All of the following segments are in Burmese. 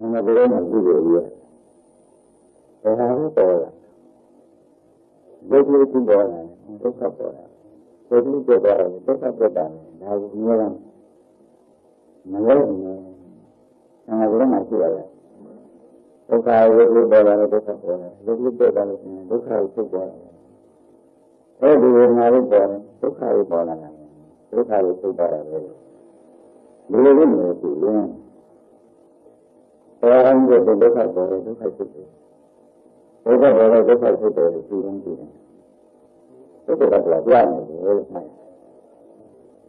ငါတို့ကကြည့်လို့ရဘယ်ဟာလဲပေါ်လာဒုက္ခကိုပေါ်လာဒုက္ခပေါ်လာဒုက္ခကိုပေါ်လာဒုက္ခပေါ်လာဒါကိုမျိုးလားမလဲနေငါတို့ကမှရှိရတယ်ဒုက္ခဝိပ္ပပေါ်လာဒုက္ခပေါ်လာဒုက္ခပေါ်လာလို့ဒုက္ခကိုဖြစ်ပေါ်လာအဲဒီဝေဒနာတွေပေါ်တယ်ဒုက္ခတွေပေါ်လာတယ်ဒုက္ခတွေဖြစ်သွားတယ်ဒီလိုမျိုးမျိုးရှိရင် ဘာအောင်တဲ့ဒုက္ခပေါ်တယ်ဒုက္ခဖြစ်တယ်ဒုက္ခပေါ်တယ်ဒုက္ခဖြစ်တယ်ဒီလိုမျိုးဒုက္ခကလည်းပြနေတယ်လို့ဆို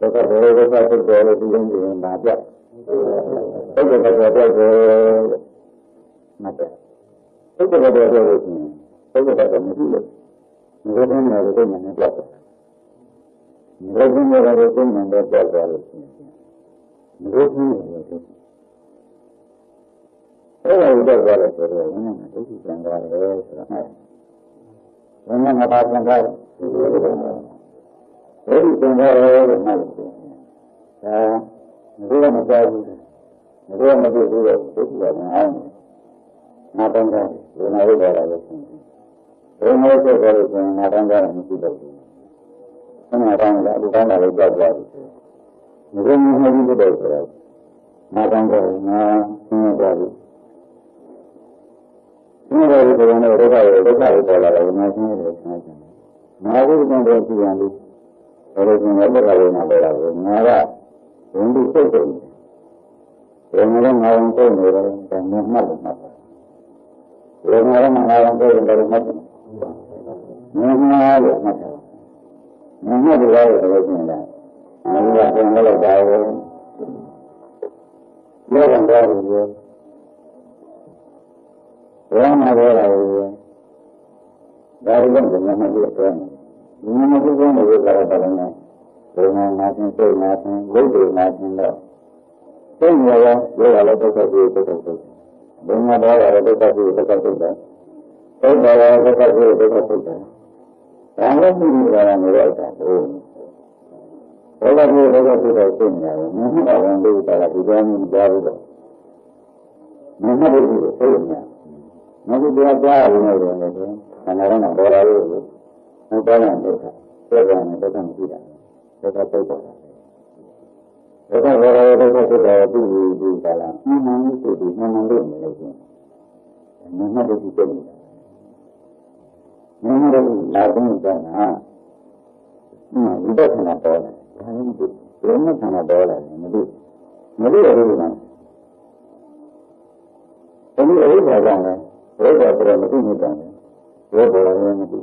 ဒုက္ခပေါ်တယ်ဒုက္ခဖြစ်တယ်လို့ဒီလိုမျိုးမှာပြဒုက္ခကလည်းပြတယ်မှတ်တယ်ဒုက္ခကလည်းပြတယ်လို့ရှိရင်ဒုက္ခကလည်းမရှိလို့ဒီလိုမျိုးလည်းဒုက္ခနဲ့ပြတယ်မရုပ်ကြီးရတဲ့စိတ်နဲ့တော့ကြောက်သွားလို့ရှိရင်မရုပ်ကြီးရတဲ့စိတ် အဲ့ဒါကိုကြောက်သွားလို့ဆိုတော့ဘယ်နဲ့မှဒုက္ခပြန်သွားတယ်ဆိုတော့ဘယ်နဲ့မှပါပြန်သွားတယ်ဒုက္ခပြန်သွားတယ်လို့မှတ်လို့ဒါမรู้မကြောက်ဘူးမรู้မသိဘူးတော့ဒုက္ခပြန်အောင်နာတန်းကဘယ်နဲ့ရတာလဲဆိုရင်ဘယ်နဲ့ဆက်ကြလို့ဆိုရင်နာတန်းကမရှိတော့ဘူးဆန္ဒကောင်းတယ်အတူကောင်းတာလည်းကြောက်သွားပြီ။ဒီလိုမျိုးမှပြီးတဲ့ဆိုတော့နာကောင်းတယ်ငါဆင်းရဲသွားပြီ။ ဆင်းရဲတဲ့ဘုရားနဲ့ဒုက္ခရဲ့ဒုက္ခကိုပေါ်လာတယ်ငါဆင်းရဲတယ်ဆင်းရဲတယ်။ငါဘုရားနဲ့ကြည့်ရလို့ဘယ်လိုရှင်လဲဒုက္ခရဲ့နာပေါ်လာတယ်ငါကဝင်ပြီးစိတ်စိတ်ဘယ်မှာလဲငါဝင်စိတ်နေတယ်ဒါနဲ့မှတ်လို့မှတ်တယ်။ဘယ်မှာလဲငါဝင်စိတ်နေတယ်မှတ်တယ်။ငါငါလို့မှတ်တယ်မဟုတ်ဘူးလားလို့ပြောနေတာ။အဲဒီကပြန်လို့တာကိုပြောတယ်တော့ ဘူး။ဘာမှပြောတာဘူး။ဒါရီကဘယ်မှာမှပြောတယ်။ဒီမှာပြောနေလို့ကတော့တယ်နော်။ဘယ်မှာမှသင်စိတ်မှသင်ဝိတ္တိမှသင်တော့စိတ်ရောရောရလည်းဒုက္ခပြေဒုက္ခပြေဘယ်မှာတော့ရလည်းဒုက္ခပြေဒုက္ခပြေတယ်။စိတ်ရောဒုက္ခပြေဒုက္ခပြေတယ်။ဘာလို့ပြုနေတာလဲလို့ဆိုတာဟုတ်ဘယ်လိုမျိုးလောကဖြစ်တော့သိနေတယ်မဟုတ်ပါဘူးလို့ဆိုတာဒီကြောင့်မကြားဘူးတော့မဟုတ်ဘူးလို့သိနေတ ယ်မဟုတ်ဘူးကြားရတယ်လို့လည်းခန္ဓာရနဲ့ပေါ်လာလို့ဟုတ်ပါလားဒုက္ခပြောကြတယ်ဒုက္ခမရှိတာဒုက္ခပုတ်တာဒုက္ခဘောရဒုက္ခဖြစ်တယ်သူ့ဒီကလာမှန်မှန်လို့ဆိုပြီးမှန်မှန်လို့နေလို့ရှိရင်မဟုတ်ဘူးသိနေတာမင်းတို့လာတဲ့ကနာဝိပဿနာပေါ်တယ်ဒါလည်းမသိဘယ်မှာခန္ဓာပေါ်လာလဲမသိမသိရဘူးလားအဲဒီအဝိဇ္ဇာကြောင့်လည်း ဘုရားပြောမသိနေတယ်ဘယ်ပေါ်လာလဲမသိ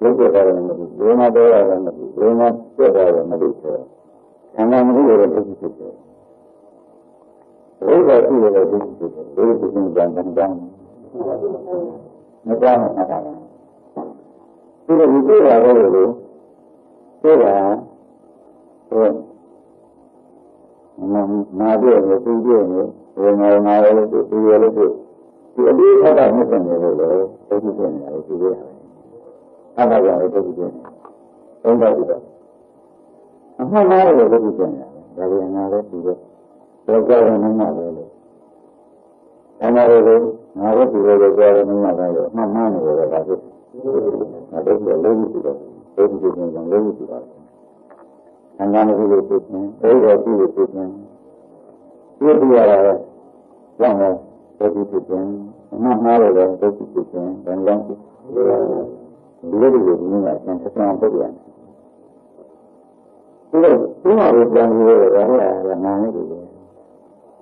ဘယ်ပေါ်လာလဲမသိဘယ်မှာပေါ်လာလဲမသိဘယ်မှာပြတ်သွားလဲမသိဆိုတော့ခန္ဓာမသိရတဲ့ဒုက္ခဖြစ်တယ်ဘုရားရှိရတဲ့ဒုက္ခဖြစ်တယ်ဘယ်လိုဖြစ်နေကြတယ်ကြောင်းမကြောင်းမှာတာဒီလိုတွေ့ရတော့လို့တွေ့တာဟုတ်နာပြည့်နေသူပြည့်နေဘယ်မှာငါလည်းသူသူရလို့သူ ဒီအတိအကျမဖြစ်နေလို့လေသိဖြစ်နေတယ်သူရတယ်အဲ့ဒါကြောင့်သိဖြစ်နေသုံးပါးပြီတော့အမှန်တရားကိုသိဖြစ်နေတယ်ဒါပေမဲ့ငါလည်းသူပဲတော့ကြောက်နေမှာပဲလို့ဒါမှလည်းငါလည်းသူပဲကြောက်နေမှာပဲလို့အမှန်မှန်နေတယ်ဒါဖြစ်အဲ့ဒါလည်းလုံးဝပြီးတော့ဘုရားရှင်ကလုံးဝပြီးတော့အနာမဂုလို့ဖြစ်ခြင်းဘုရားကြည့်လို့ဖြစ်ခြင်းပြည့်ပြရတာကြောင့် လည်းဘုရားဖြစ်ခြင်းအမှန်မှားလို့လည်းဘုရားဖြစ်ခြင်းဘယ်လိုလဲဒီလိုလိုဒီမှာဆန်းဆန်းပုတ်ရတယ်ဒီလိုဒီမှာပြန်ပြီးတော့ရတာနာနေတယ်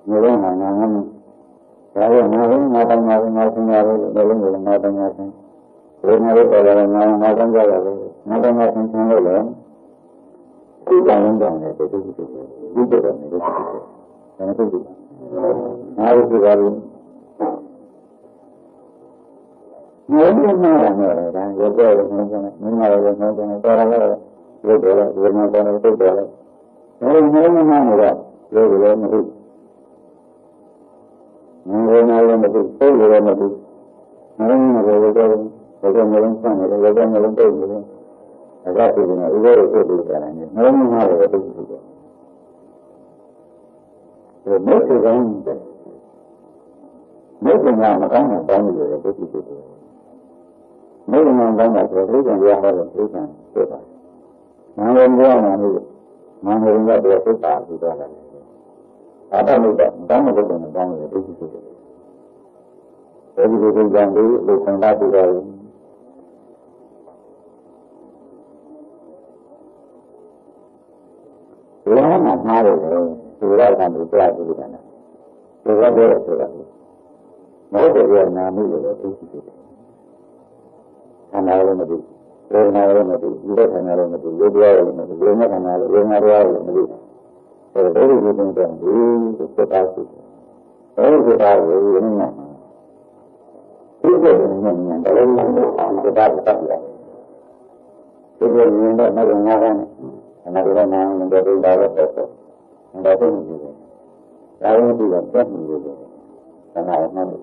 မြေတော့ငါငါငါဒါရောငါလည်းငါတောင်းငါငါဆင်းရတယ်လည်းလည်းငါတောင်းငါဆင်းဘယ်မှာလဲပေါ်လာငါငါတောင်းကြရတယ်ငါတောင်းငါဆင်းဆင်းလို့လည်းဒီကံလုံးတောင်းတယ်ဒီလိုဖြစ်တယ်ဒီလိုတယ်ဒီလိုဖြစ်တယ်ဒါနဲ့တူငါတို့ကလည်း ငါတို့မှာတော့ဒါရောတော့ငါကမင်းမရောငါကတော့တော်ရတော့ရုပ်တယ်ဝိညာဉ်ပေါ်နေတုတ်တယ်ဒါလည်းငါမမှန်းတော့ရုပ်တယ်မဟုတ်ငါလည်းလည်းမဟုတ်ပုတ်လည်းမဟုတ်ငါလည်းမဟုတ်တော့ဘယ်ကမှလည်းဆန့်တယ်ဘယ်ကမှလည်းတုတ်တယ်အကတိကဥပ္ပရောဖြစ်ပြီးကြတယ်ငါလည်းမမှန်းတော့တုတ်တယ်ဒါမဲ့ကံမိတ်ကမကောင်းတဲ့တောင်းနေတယ်ဒုက္ခဖြစ်တယ် မိတ်ကကောင်းတာဆိုဒုက္ခတရားဟောတဲ့ဒုက္ခဖြစ်ပါတယ်။နာမည်ပြောမှလို့နာမည်ကတော့သုတ္တာပြီးတော့တယ်။အာတမိတ်ကတောင်းတဲ့ဒုက္ခနဲ့တောင်းနေတဲ့ဒုက္ခဖြစ်တယ်။အဲဒီလိုကြံပြီးလို့ဆန္ဒပြတော့လောကမှာမှားတယ်သူရကံကိုပြကြည့်တယ်နော်။သူရတဲ့ဆိုတာမဟုတ်တဲ့နာမည်လို့သိရှိတယ် ခန္ဓာလည်းမသိဝေဒနာလည်းမသိဒီလိုခန္ဓာလည်းမသိရုပ်တရားလည်းမသိဝေဒနာခန္ဓာလည်းဝေဒနာတရားလည်းမသိအဲဒီလိုမျိုးတင်တယ်ဒီစက်သားရှိအဲဒီစက်သားကိုရင်းနေဒီလိုမျိုးနဲ့တယ်လည်းစက်သားကိုတတ်ရတယ်ဒီလိုမျိုးတော့မကငါးပါးနဲ့အနာဂတ်နာမတော်တဲ့ဒါလည်းတော့တော့ဒါတော့ဒီလိုဒါလည်းဒီတော့တက်နေတယ်ခန္ဓာမှန်တယ်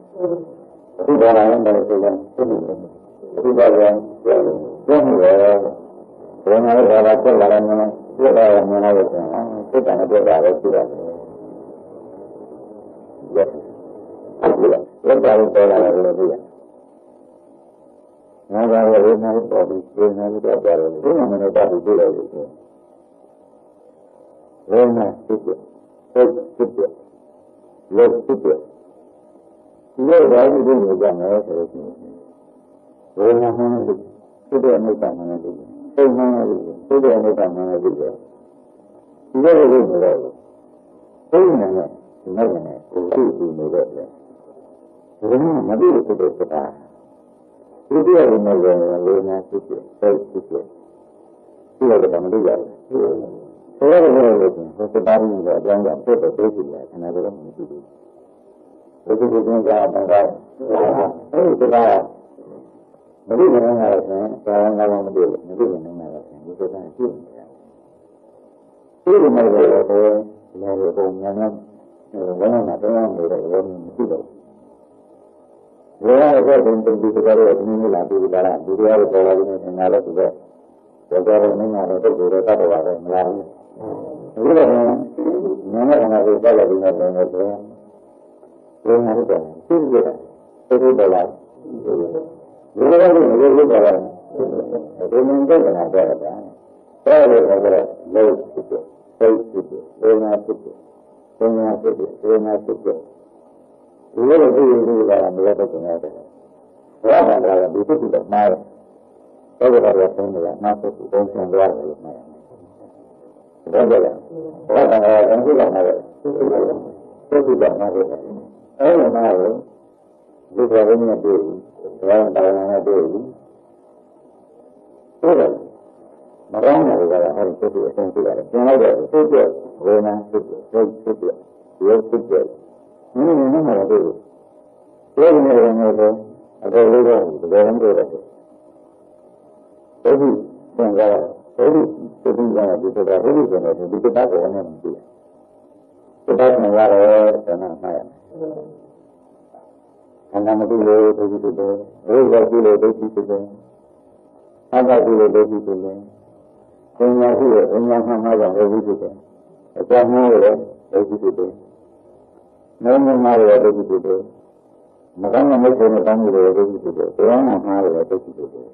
ဒီဘာသာနဲ့လည်းဆိုရင်သိနေတယ် ဒီဘာသာကျင်းနေတယ်ဘယ်မှာလဲဘာသာဆက်လာတယ်နော်ပြတ်သွားတယ်မြင်လိုက်လို့ဆိုရင်စိတ်ကလည်းပြတ်သွားတယ်ရှိတယ်ရက်ရက်တာလို့ပြောလာတယ်လို့ပြောငါကလည်းဝိညာဉ်ပေါ်ပြီးဝိညာဉ်ပေါ်သွားတယ်ဒီမှာလည်းတာပြီးပြလိုက်လို့ဆိုဝိညာဉ်ဖြစ်ဖြစ်ဖြစ်ဖြစ်လက်ဖြစ်ဖြစ်ဒီလိုပါပြီးဒီလိုကြမယ်ဆိုလို့ရှိရင် ဝေဒနာမှန်းလို့ဖြစ်တဲ့အနိစ္စမှန်းလို့စိတ်မှန်းလို့ဖြစ်တဲ့အနိစ္စမှန်းလို့ဒီလိုလိုလိုနေတော့စိတ်နဲ့ဒီမဲ့နဲ့ကိုယ်ကြည့်နေတော့လေဘယ်မှာမသိလို့ဖြစ်တဲ့စကားဒီတရားကိုလည်းဝေဒနာဖြစ်ဖြစ်စိတ်ဖြစ်ဖြစ်ဒီလိုတော့မသိရဘူးဆိုရတဲ့လိုလိုဆိုစတားပြီးတော့အကြောင်းကြောင့်ဖြစ်တဲ့ဒုက္ခတွေခဏတော့မသိဘူးဘုရားရှင်ကဘာသာအဲဒီက မသိနိုင်တာဆိုရင်သာဝနာမသိဘူးမသိနိုင်တာဆိုရင်ဒီစကားရှိနေတာဒီလိုမျိုးတော့လည်းပုံညာညာဝမ်းနာတော့နေတော့လည်းမရှိတော့ဘူးဘယ်ကတော့ဒီဒီစကားတွေအင်းလာပြီးတာလားဒီတရားတွေပေါ်လာနေငါလည်းဒီတော့ဘောကတော့မင်းကတော့တုတ်တွေတတ်တော်ပါတယ်မလားဘူးဒီလိုမျိုးနာမခန္ဓာကိုတောက်လိုက်ပြီးတော့လည်းဆိုရင်ဘယ်မှာလဲသိကြတယ်သိကြတယ်လား ဒီလိုလည်းမလို့လို့ပါလားဒီမင်းကလည်းတော့တာတော့လည်းတော့လို့ဖြစ်တယ်သိဖြစ်တယ်ဘယ်မှာဖြစ်တယ်ဘယ်မှာဖြစ်တယ်ဘယ်မှာဖြစ်တယ်ဒီလိုလည်းသိရင်ဒီကမရတော့တယ်ဘာမှမလာဘူးဒီဖြစ်တယ်မှားတယ်တော့ကတော့ဆုံးတယ်မှားဖို့ပုံစံသွားတယ်မှားတယ်ဒါကြလားဘာသာတော့အမှုလောက်မှာပဲသိဖြစ်တယ်မှားတယ်အဲ့လိုမှလည်းဒီဘဝနဲ့တွေ့ဘူး ဘဝတရားနဲ့တွေ့ဘူးဟုတ်တယ်မကောင်းတဲ့ကလည်းအဲ့ဒီစိတ်ကိုအဆုံးပြရတယ်ပြန်လိုက်တော့စိတ်ပြဝေဒနာစိတ်ပြစိတ်စိတ်ပြရုပ်စိတ်ပြမင်းမင်းမှာတွေ့ဘူးဒီလိုမျိုးလည်းတော့အတော်လေးတော့ဒီလိုမျိုးတွေ့တယ်ဘုရားသင်္ကာဘုရားစိတ်ပြကြတယ်ဒီကတော့ဘုရားဆိုတော့ဒီကိစ္စကိုလည်းမသိဘူးစိတ်ကလည်းရတယ်ဆန္ဒမှားရတယ် ခန္ဓာမသိလို့ဒုက္ခဖြစ်တယ်။ရုပ်ကကြည့်လို့ဒုက္ခဖြစ်တယ်။အတ္တကြည့်လို့ဒုက္ခဖြစ်တယ်။ပညာရှိလို့ပညာမှန်မှကြောင့်ဒုက္ခဖြစ်တယ်။အကြောင်းမိုးလို့ဒုက္ခဖြစ်တယ်။နောင်မှာလည်းဒုက္ခဖြစ်တယ်။မကောင်းတဲ့မိတ်ဆွေနဲ့တောင်းလို့ဒုက္ခဖြစ်တယ်။တရားမှမှားလို့ဒုက္ခဖြစ်တယ်